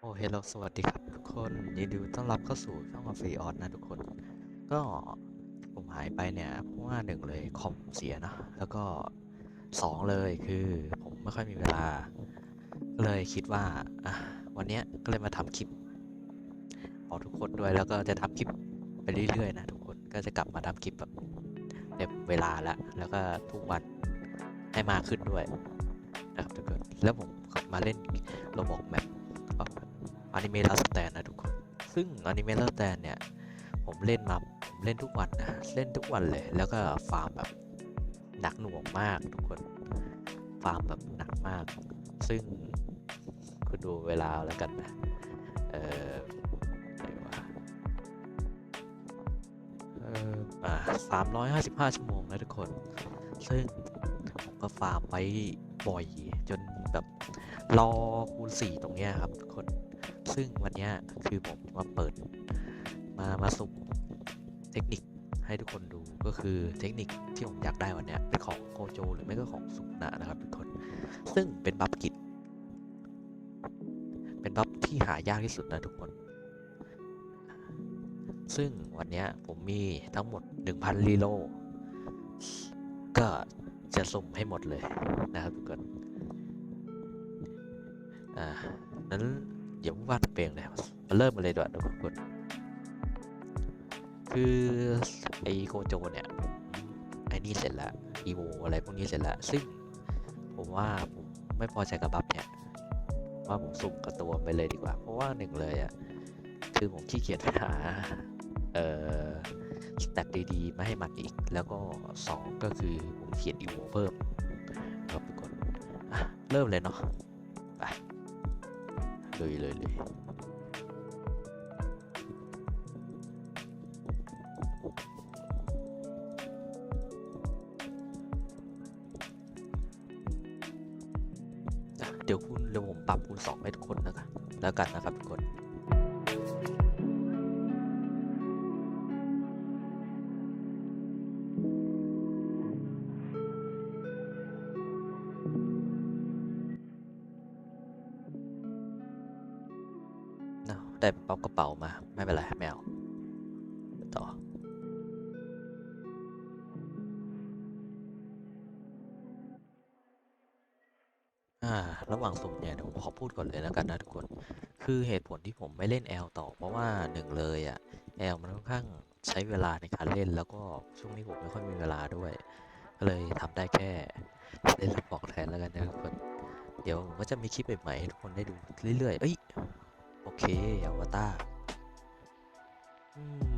โอ้เฮลโลสวัสดีครับทุกคนยินดีต้อนรับเข้าสู่ช่องฟรีออสนะทุกคน ก็ผมหายไปเนี่ยเพราะว่าหนึ่งเลยคอมเสียเนะแล้วก็สองเลยคือผมไม่ค่อยมีเวลา ก็เลยคิดว่าอะวันนี้ก็เลยมาทำคลิปบอกทุกคนด้วยแล้วก็จะทำคลิปไปเรื่อยๆนะทุกคนก็จะกลับมาทำคลิปแบบเต็มเวลาละแล้วก็ทุกวันให้มากขึ้นด้วยนะครับทุกคนแล้วผมมาเล่นโรบอกแมป อนิเมะลาสแตนนะทุกคน ซึ่งอนิเมะลาสแตนเนี่ย ผมเล่นมาผมเล่นทุกวันนะเล่นทุกวันเลย แล้วก็ฟาร์มแบบหนักหน่วงมากทุกคน ฟาร์มแบบหนักมาก ซึ่งคุณดูเวลาแล้วกันนะเออไหนวะเอออ่าสามร้อยห้าสิบห้าชั่วโมงนะทุกคน ซึ่งผมก็ฟาร์มไว้บ่อยจนแบบรอคูณสี่ตรงเนี้ยครับทุกคน ซึ่งวันนี้คือผมมาเปิดมามาสุ่มเทคนิคให้ทุกคนดูก็คือเทคนิคที่ผมอยากได้วันนี้เป็นของโคโจ หรือไม่ก็ของสุนะนะครับทุกคน ซึ่งเป็นบัฟกิจเป็นบัฟที่หายากที่สุดนะทุกคน ซึ่งวันนี้ผมมีทั้งหมด 1,000รีโลก็จะสุ่มให้หมดเลยนะครับทุกคน อ่านั้น อย่าพูดว่าแต่เปลงเลยมาเริ่มกันเลยดีกว่าทุกคนคือไอโคโจเนี่ยไอนี่เสร็จแล้วอีโวอะไรพวกนี้เสร็จแล้วซึ่งผมว่าผมไม่พอใจกับบัฟเนี่ยว่าผมสุ่มกับตัวไปเลยดีกว่า เพราะว่าหนึ่งเลยอะคือผมขี้เกียจหาเอ่อสแตทดีๆมาให้มันอีก แล้วก็สองก็คือผมเขียนอีโวเพิ่มครับทุกคนเริ่มเลยเนาะไป เลยเลยเลยเดี๋ยวคุณเดี๋ยวผมปรับคูณสองให้ทุกคนนะครับแล้วกันนะครับ ได้เป๋ากระเป๋ามา ไม่เป็นไรไม่เอาต่ออ่าระหว่างสุ่มเนี่ยเดียวผมขอพูดก่อนเลยแล้วกันนะทุกคน คือเหตุผลที่ผมไม่เล่นแอลต่อ เพราะว่าหนึ่งเลยอะแอลมันค่อนข้างใช้เวลาในการเล่นแล้วก็ช่วงนี้ผมไม่ค่อยมีเวลาด้วย ก็เลยทำได้แค่เล่นบอกแทนแล้วกันนะทุกคน เดี๋ยวผมก็จะมีคลิปใหม่ๆให้ทุกคนได้ดูเรื่อยๆ เอ้ย เคอวตาร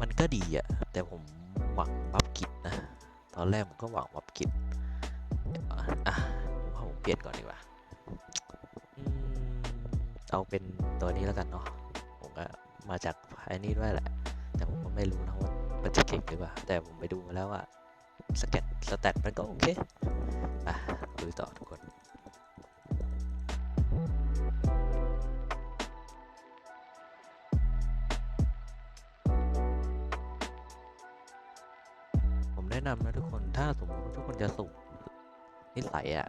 มันก็ดีอะแต่ผมหวังบัฟกิจนะ ตอนแรกผมก็หวังบัฟกิจเดี๋ยวอะผมเปลี่ยนก่อนดีกว่าเอาเป็นตัวนี้แล้วกันเนาะผมก็มาจากไอ้นี่ด้วยแหละ แต่ผมก็ไม่รู้นะว่ามันจะเก่งหรือเปล่า แต่ผมไปดูมาแล้วว่าสเก็ตสแตทมันก็โอเค อะดูต่อทุกคน นะนำนะทุกคนถ้าสมมติทุกคนจะสุ่มนิสัยอะ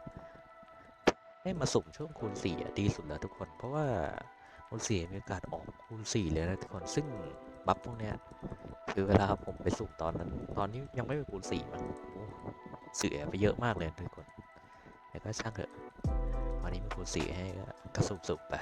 ให้มาสุ่มช่วงคูณสี่ดีสุดแล้วทุกคน เพราะว่าคูณสี่มีโอกาสออกคูณสี่เลยนะทุกคนซึ่งบัฟพวกเนี้ยคือเวลาผมไปสุ่มตอนนั้น ตอนนี้ยังไม่เป็นคูณสี่มันโอ้เสียไปเยอะมากเลยทุกคนแต่ก็ช่างเถอะวันนี้มีคูณสี่ให้ก็สุ่มๆไป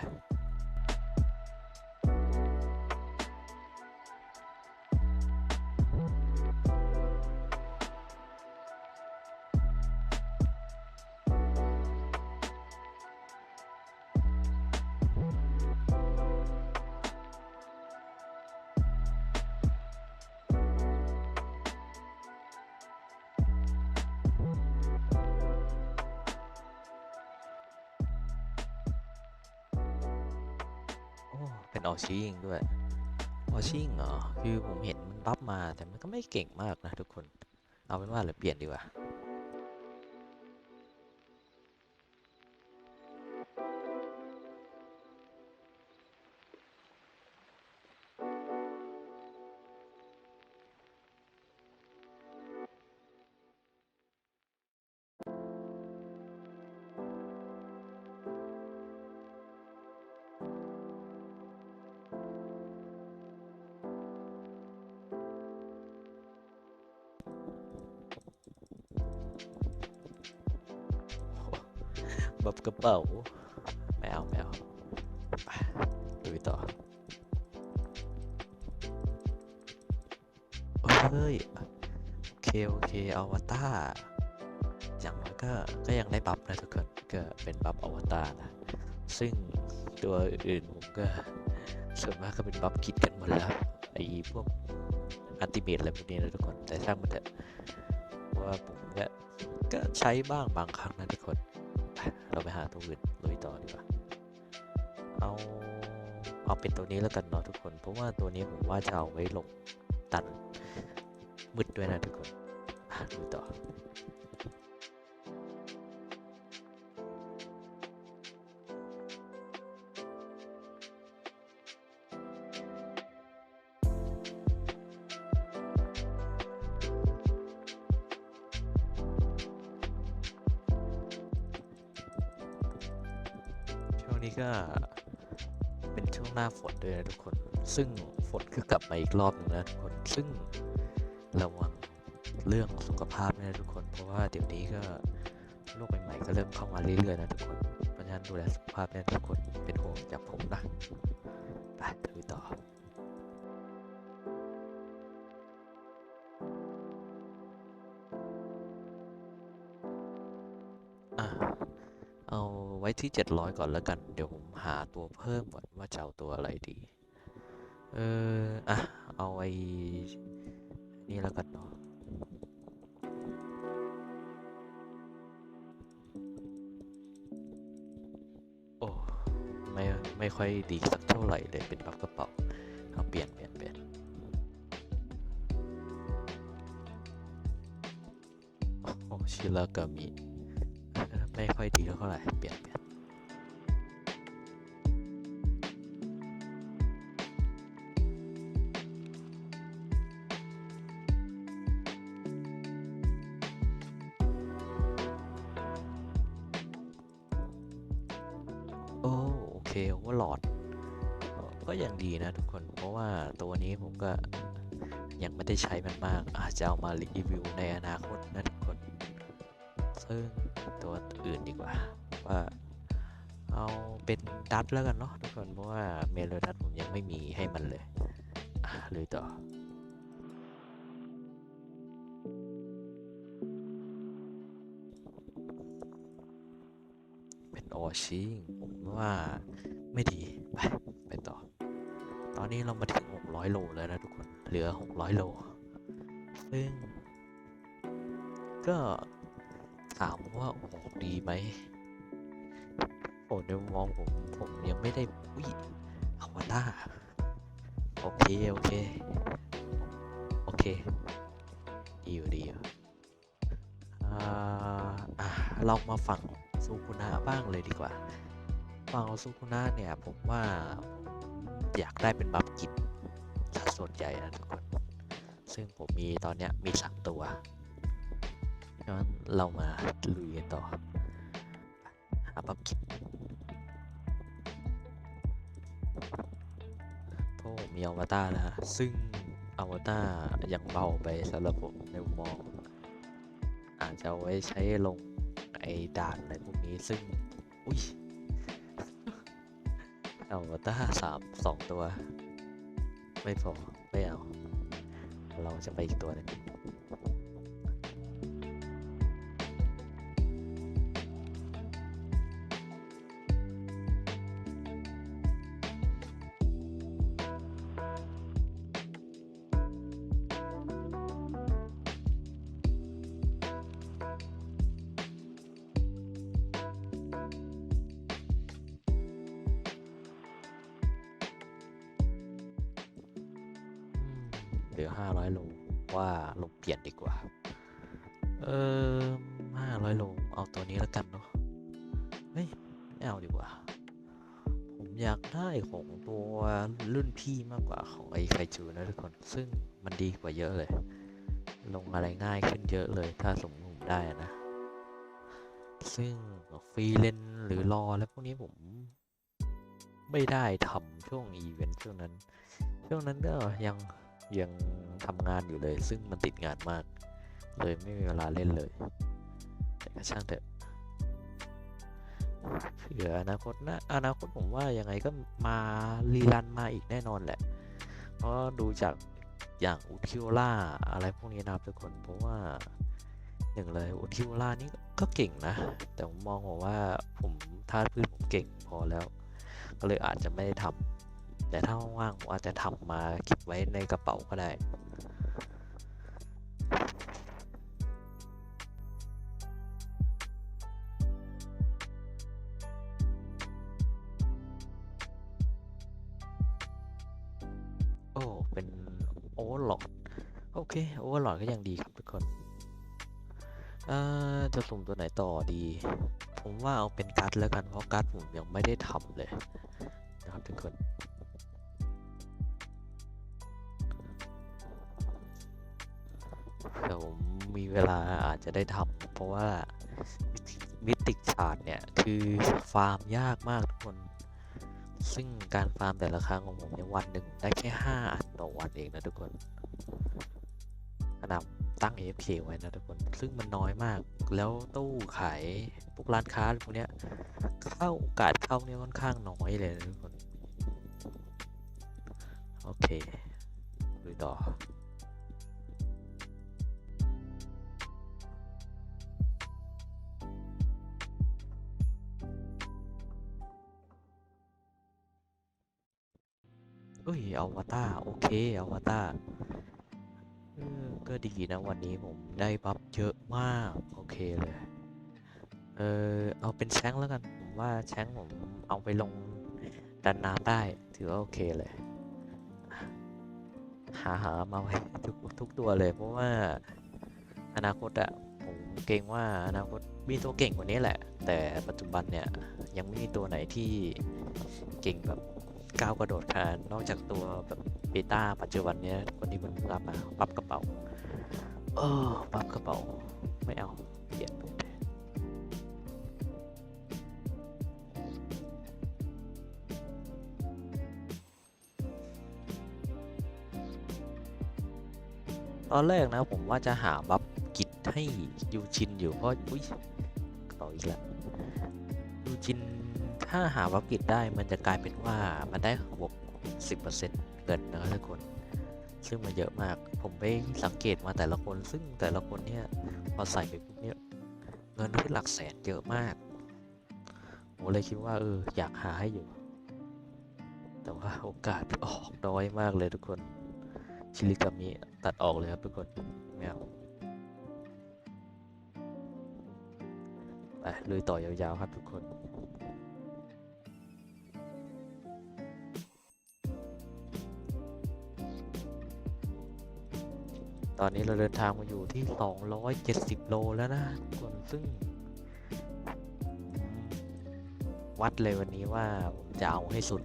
เป็นออชิงด้วยออชิงเหรอคือผมเห็นมันบัฟมาแต่มันก็ไม่เก่งมากนะทุกคน เอาเป็นว่าเราเปลี่ยนดีกว่า บับกระเป๋าไม่เอาไม่เอาไปดูต่อเฮ้ยโอเคโอเคอวตารอย่างน้อยก็ก็ยังได้บัฟนะทุกคนก็เป็นบัฟอวตารนะ ซึ่งตัวอื่นผมก็ส่วนมากก็เป็นบัฟคิดกันหมดแล้วไอ้พวกอัติเมตอะไรพวกนี้นะทุกคนแต่ช่างมันเถอะว่าผมก็ก็ใช้บ้างบางครั้งนะทุกคน เราไปหาตัวอื่นลุยต่อดีกว่า เอาเอาเป็นตัวนี้แล้วกันเนาะทุกคน เพราะว่าตัวนี้ผมว่าจะเอาไว้ลงตันมืดด้วยนะทุกคนดูต่อ วงนี้ก็เป็นช่วงหน้าฝนด้วยนะทุกคน ซึ่งฝนคือกลับมาอีกรอบหนึงนะทุกคน ซึ่งระวังเรื่องสุขภาพนะทุกคน เพราะว่าเดี๋ยวนี้ก็โรคใหม่ๆก็เริ่มเข้ามาเรื่อยๆนะทุกคน เพราะฉะนั้นดูแลสุขภาพนะทุกคนเป็นห่วงจากผมนะ ไปดูต่อ ที่ 700 ก่อนแล้วกัน เดี๋ยวผมหาตัวเพิ่มก่อนว่าจะเอาตัวอะไรดี เอออะ เอาไอ้นี่แล้วกันเนาะโอ้ ไม่ไม่ค่อยดีสักเท่าไหร่เลยเป็นบัฟกระเป๋าเอาเปลี่ยนเปลี่ยนเปลี่ยนโอ้ชิลากามิเออไม่ค่อยดีเท่าไหร่เปลี่ยนเปลี่ยน โอ้โอเควอร์ลอดก็ยังดีนะทุกคนเพราะว่าตัวนี้ผมก็ยังไม่ได้ใช้มันมากอาจจะเอามารีวิวในอนาคตนะทุกคนซึ่งตัวอื่นดีกว่าว่าเอาเป็นดัตแล้วกันเนาะทุกคนเพราะว่าเมโลดัตผมยังไม่มีให้มันเลยเลยต่อเป็นออชิง ว่าไม่ดี ไป ไปต่อ ตอนนี้เรามาถึง 600 โลแล้วนะทุกคน เหลือ 600 โล ซึ่ง ก็ถามว่าโอ้โหดีไหมโอ้ในมองผม ผมยังไม่ได้อุ้ยอวตารโอเค โอเค โอเค ดีอยู่ดีอยู่อ่าเรามาฝั่งซูคุนะบ้างเลยดีกว่า ฝั่งซูคุนะเนี่ย ผมว่าอยากได้เป็นบัฟกิจสัดส่วนใหญ่นะทุกคน ซึ่งผมมีตอนเนี้ยมีสามตัวงั้นเรามาลุยกันต่อหาบัฟกิจพราะผมมีอวตารแล้วฮะซึ่งอวตารยังเบาไปสำหรับผมในมุมมอง อาจจะไว้ใช้ลงไอ้ด่านอะไรพวกนี้ซึ่ง อุ้ย เอาอวตาสามสองตัว ไม่พอ ไม่เอา เราจะไปอีกตัวหนึง ลือห้าร้อยโลว่าลงเปลี่ยนดีกว่า เออห้าร้อยโล เอาตัวนี้แล้วกันเนาะ เฮ้ยไม่เอาดีกว่า ผมอยากได้ของตัวรุ่นพี่มากกว่าของไอ้ไคจูนะทุกคน ซึ่งมันดีกว่าเยอะเลย ลงอะไรง่ายขึ้นเยอะเลย ถ้าสมมติผมได้นะ ซึ่งฟรีเลนหรือรอแล้วพวกนี้ผมไม่ได้ทำช่วงอีเวนต์ช่วงนั้น ช่วงนั้นก็ยัง ยังทำงานอยู่เลย ซึ่งมันติดงานมาก เลยไม่มีเวลาเล่นเลย แต่ก็ช่างเถอะเผื่ออนาคตนะอนาคตผมว่ายังไงก็มารีรันมาอีกแน่นอนแหละ เพราะดูจากอย่างอุทิวล่าอะไรพวกนี้นะครับทุกคนเพราะว่าหนึ่งเลยอุทิวล่านี่ก็เก่งนะ แต่ผมมองว่าผมธาพืชผมเก่งพอแล้ว ก็เลยอาจจะไม่ได้ทำ แต่ถ้าว่างๆผมอาจจะทำมาเก็บไว้ในกระเป๋าก็ได้โอ้เป็นโอเวอร์ลอดโอเคโอเวอร์ลอดก็ยังดีครับทุกคนเอ่อจะสุ่มตัวไหนต่อดี ผมว่าเอาเป็นการ์ดแล้วกันเพราะการ์ดผมยังไม่ได้ทำเลยนะครับทุกคน เดี๋ยวผมมีเวลาอาจจะได้ทำเพราะว่ามิติกชาร์ดเนี่ยคือฟาร์มยากมากทุกคน ซึ่งการฟาร์มแต่ละครั้งของผมในวันหนึ่งได้แค่ 5 อันต่อวันเองนะทุกคนขนาดตั้ง AFK ไว้นะทุกคน ซึ่งมันน้อยมาก แล้วตู้ขายพวกร้านค้าพวกเนี้ย เข้าโอกาสเข้าเนี่ยค่อนข้างน้อยเลยนะทุกคน โอเคดูต่อ เอ้ยอวตารโอเคอวตารก็ดีนะวันนี้ผมได้บัฟเยอะมาก โอเคเลย เออเอาเป็นแชงแล้วกัน ผมว่าแชงผมเอาไปลงดันน้ำได้ ถือว่าโอเคเลย หาหามาไว้ทุกทุกตัวเลย เพราะว่าอนาคตอะผมเกรงว่าอนาคตมีตัวเก่งกว่านี้แหละ แต่ปัจจุบันเนี่ยยังไม่มีตัวไหนที่เก่งแบบ ก้าวกระโดดขนาดนอกจากตัวแบบเบต้าปัจจุบันเนี้ยคนที่มันรับมาปรับกระเป๋า เออปรับกระเป๋า ไม่เอาเปลี่ยนตอนแรกนะผมว่าจะหาบัฟกิจให้ยูชินอยู่เพราะอุ้ยต่ออีกแล้วยูชิน ถ้าหาวับกิจได้มันจะกลายเป็นว่ามันได้บวก10%เงินนะครับทุกคน ซึ่งมันเยอะมาก ผมไปสังเกตมาแต่ละคน ซึ่งแต่ละคนเนี่ยพอใส่ไปปุ๊บเนี่ยเงินที่หลักแสนเยอะมากผมเลยคิดว่าเอออยากหาให้อยู่ แต่ว่าโอกาสออกน้อยมากเลยทุกคน ชิลิกามิตัดออกเลยครับทุกคนไม่เอาไปลุยต่อยาวๆครับทุกคน ตอนนี้เราเดินทางมาอยู่ที่ 270 โลแล้วนะคนซึ่ง วัดเลยวันนี้ว่าผมจะเอาให้สุด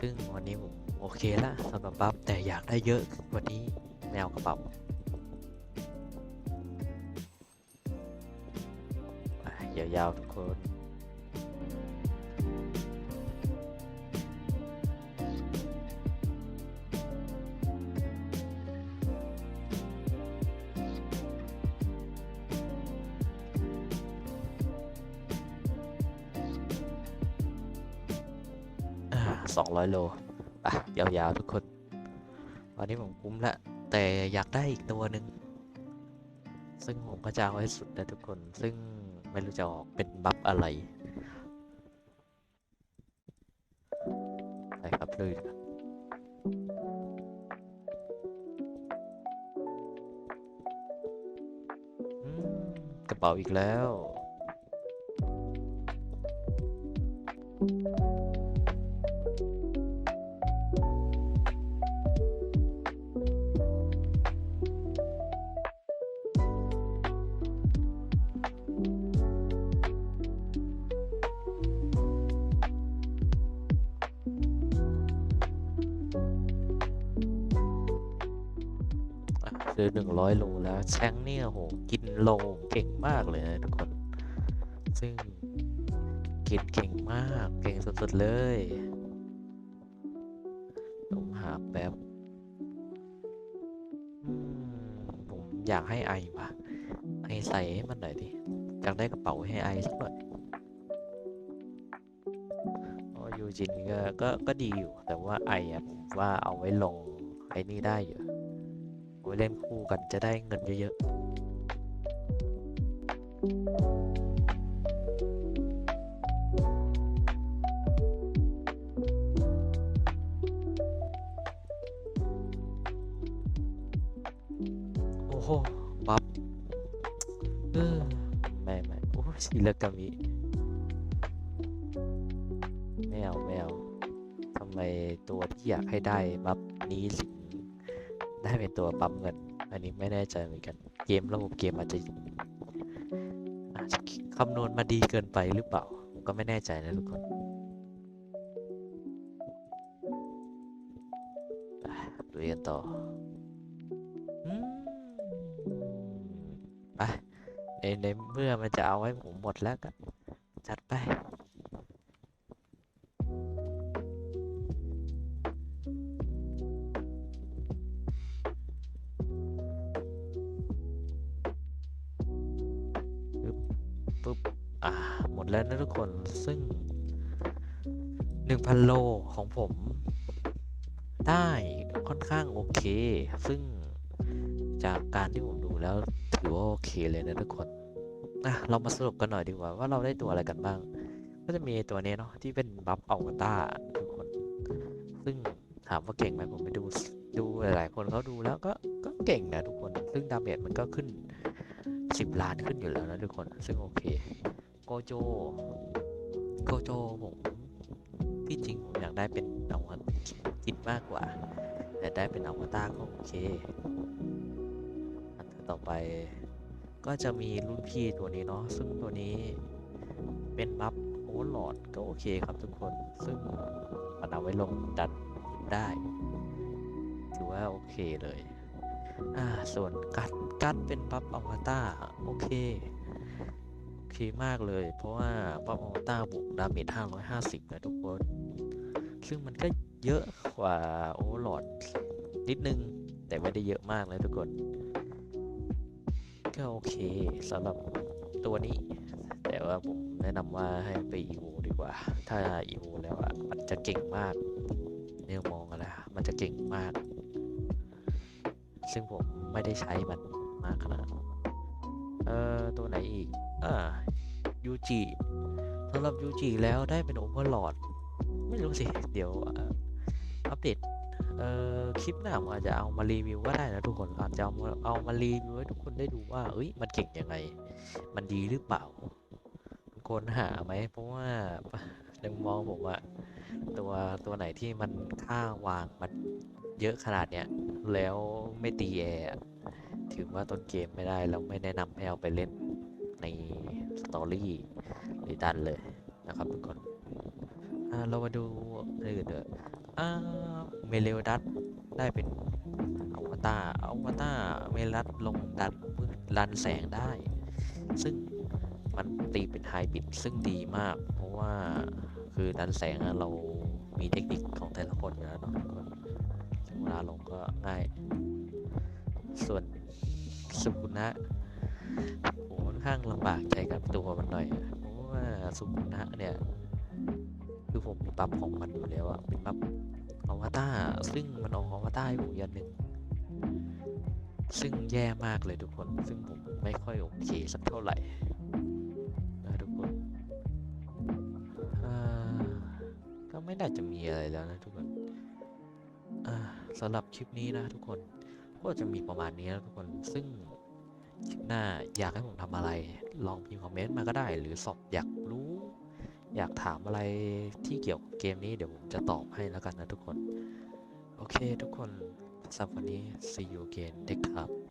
ซึ่งวันนี้ผมโอเคละสำหรับบัฟแต่อยากได้เยอะกว่านี้แมวกระเป๋าไปยาวๆทุกคน สองร้อยโลอะยาวๆทุกคนวันนี้ผมคุ้มละ แต่อยากได้อีกตัวหนึ่งซึ่งผมก็จะเอาให้สุดนะทุกคน ซึ่งไม่รู้จะออกเป็นบัฟอะไรไปครับเลยกระเป๋าอีกแล้ว แชงเนี่ยโหกินโลเก่งมากเลยนะทุกคน ซึ่งกินเก่งมากเก่งสุดๆเลยต้องหาแบบผมอยากให้ไอว่ะไอใส่ให้มันหน่อยดิอยากได้กระเป๋าให้ไอสักหน่อยชิ้นนี้ก็ก็ก็ดีอยู่ แต่ว่าไออะผมว่าเอาไว้ลงไอ้นี่ได้อยู่ ไว้เล่นคู่กันจะได้เงินเยอะๆโอ้โหบัฟเออไม่ไม่โอ้ชิลกามิไม่เอาไม่เอาทำไมตัวที่อยากให้ได้บัฟนี้ถึง ได้เป็นตัวปั๊มเงิน อันนี้ไม่แน่ใจเหมือนกัน เกมระบบเกมอาจจะอาจจะคำนวณมาดีเกินไปหรือเปล่า ผมก็ไม่แน่ใจนะทุกคนดูกันต่อไปในในเมื่อมันจะเอาให้ผมหมดแล้วก็จัดไป คนซึ่ง 1,000 โลของผมได้ค่อนข้างโอเค ซึ่งจากการที่ผมดูแล้วถือว่าโอเคเลยนะทุกคนอะเรามาสรุปกันหน่อยดีกว่าว่าเราได้ตัวอะไรกันบ้าง ก็จะมีตัวนี้เนาะที่เป็นบัฟอัลตาทุกคน ซึ่งถามว่าเก่งไหมผมไปดูดูหลายๆคนเขาดูแล้วก็ก็เก่งนะทุกคน ซึ่งดาเมจมันก็ขึ้น 10 ล้านขึ้นอยู่แล้วนะทุกคน ซึ่งโอเค โกโจ โกโจผมที่จริงผมอยากได้เป็นเอากินมากกว่า แต่ได้เป็นอวตารก็โอเค อันต่อไปก็จะมีรุ่นพี่ตัวนี้เนาะ ซึ่งตัวนี้เป็นบัฟโอเวอร์ลอดก็โอเคครับทุกคน ซึ่งมันเอาไว้ลงดันได้ ถือว่าโอเคเลย อ่า ส่วนกัดกัดเป็นบัฟอวตารโอเค เคมากเลย เพราะว่าบัฟอวตาบวกดาเมจ550 นะทุกคน ซึ่งมันก็เยอะกว่าโอเวอร์ลอดนิดนึง แต่ไม่ได้เยอะมากนะทุกคน ก็โอเคสำหรับตัวนี้ แต่ว่าผมแนะนำว่าให้ไปอีโวดีกว่า ถ้าอีโวแล้วอะมันจะเก่งมากเนี่ยมองกันแล้วมันจะเก่งมาก ซึ่งผมไม่ได้ใช้มันมากขนาดเอ่อตัวไหนอีก อ่ายูจิสำหรับยูจิแล้วได้เป็นโอเวอร์ลอดไม่รู้สิ เดี๋ยวอัปเดตเอ่อคลิปหน้าผมอาจจะเอามารีวิวก็ได้นะทุกคนอาจจะเอามาเอามารีวิวให้ทุกคนได้ดูว่าเอ้ยมันเก่งยังไง มันดีหรือเปล่าคนหาไหมเพราะว่าในมุมมองผมอะตัวตัวไหนที่มันค่าวางมันเยอะขนาดเนี้ยแล้วไม่ตีแอร์ถือว่าต้นเกมไม่ได้แล้วไม่แนะนำให้เอาไปเล่น ในสตอรี่หรือดันเลยนะครับทุกคนเรามาดูอื่นเถอะอ่าเมเลดัตได้เป็นอวตารอวตารเมเลดัตลงดันมืดรันแสงได้ ซึ่งมันตีเป็นไฮบิดซึ่งดีมาก เพราะว่าคือดันแสงเรามีเทคนิคของแต่ละคนอยู่แล้วเนาะเวลาลงก็ง่าย ส่วนสุกุนะโอน ข้างลำบากใจกับตัวมันหน่อยอะเพราะว่าสุกนะเนี่ย คือผมมีบัฟของมันอยู่แล้วอะเป็นบัฟอวตารซึ่งมันออกอวตารให้ผมยันหนึ่งซึ่งแย่มากเลยทุกคน ซึ่งผมไม่ค่อยโอเคสักเท่าไหร่นะทุกคนอ่าก็ไม่น่าจะมีอะไรแล้วนะทุกคนอ่าสำหรับคลิปนี้นะทุกคนก็จะมีประมาณนี้นะทุกคนซึ่ง คลิปหน้าอยากให้ผมทำอะไร ลองพิมพ์คอมเมนต์มาก็ได้ หรือสอบอยากรู้ อยากถามอะไรที่เกี่ยวกับเกมนี้เดี๋ยวผมจะตอบให้แล้วกันนะทุกคน โอเคทุกคนสำหรับวันนี้ see you again เด็กครับ